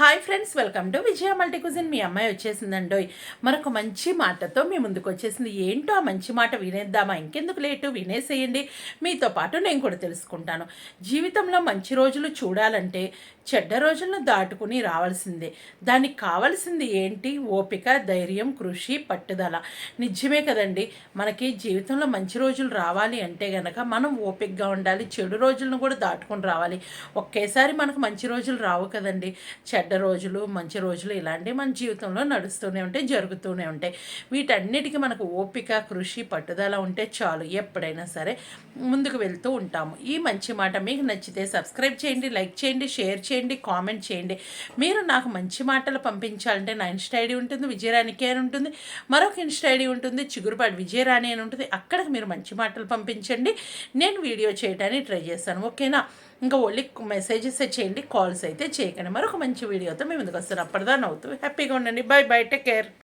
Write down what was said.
Hi friends welcome to Vijaya multi cuisine మీ అమ్మాయి వచ్చేసిందండోయ్ మరొక మంచి మాటతో మీ ముందుకు వచ్చేసింది. ఏంటో ఆ మంచి మాట వినేద్దామా? ఇంకెందుకు లేటు? వినేసేయండి. మీతో పాటు నేను కూడా తెలుసుకుంటాను. జీవితంలో మంచి రోజులు చూడాలంటే చెడ్డ రోజులను దాటుకుని రావాల్సిందే. దానికి కావాల్సింది ఏంటి? ఓపిక ధైర్యం కృషి పట్టుదల. నిజమే కదండి. మనకి జీవితంలో మంచి రోజులు రావాలి అంటే గనక మనం ఓపికగా ఉండాలి. చెడు రోజులను కూడా దాటుకుని రావాలి. ఒకేసారి మనకు మంచి రోజులు రావు కదండి. చెడ్డ రోజులు మంచి రోజులు ఇలాంటివి మన జీవితంలో నడుస్తూనే ఉంటాయి జరుగుతూనే ఉంటాయి. వీటన్నిటికీ మనకు ఓపిక కృషి పట్టుదల ఉంటే చాలు. ఎప్పుడైనా సరే ముందుకు వెళ్తూ ఉంటాము. ఈ మంచి మాట మీకు నచ్చితే సబ్స్క్రైబ్ చేయండి లైక్ చేయండి షేర్ చేయండి కామెంట్ చేయండి. మీరు నాకు మంచి మాటలు పంపించాలంటే నా ఇన్స్టా ఐడి ఉంటుంది విజయరాణికి అని ఉంటుంది. మరొక ఇన్స్టా ఐడి ఉంటుంది చిగురుపాటి విజయరాణి అని ఉంటుంది. అక్కడికి మీరు మంచి మాటలు పంపించండి. నేను వీడియో చేయడానికి ట్రై చేస్తాను. ఓకేనా? ఇంకా ఓన్లీ మెసేజెస్ చేయండి కాల్స్ అయితే చేయకండి. మరొక మంచి వీడియోతో మేము ముందుకు వస్తాను అప్పటిదా నవ్వుతూ హ్యాపీగా ఉండండి. Bye bye take care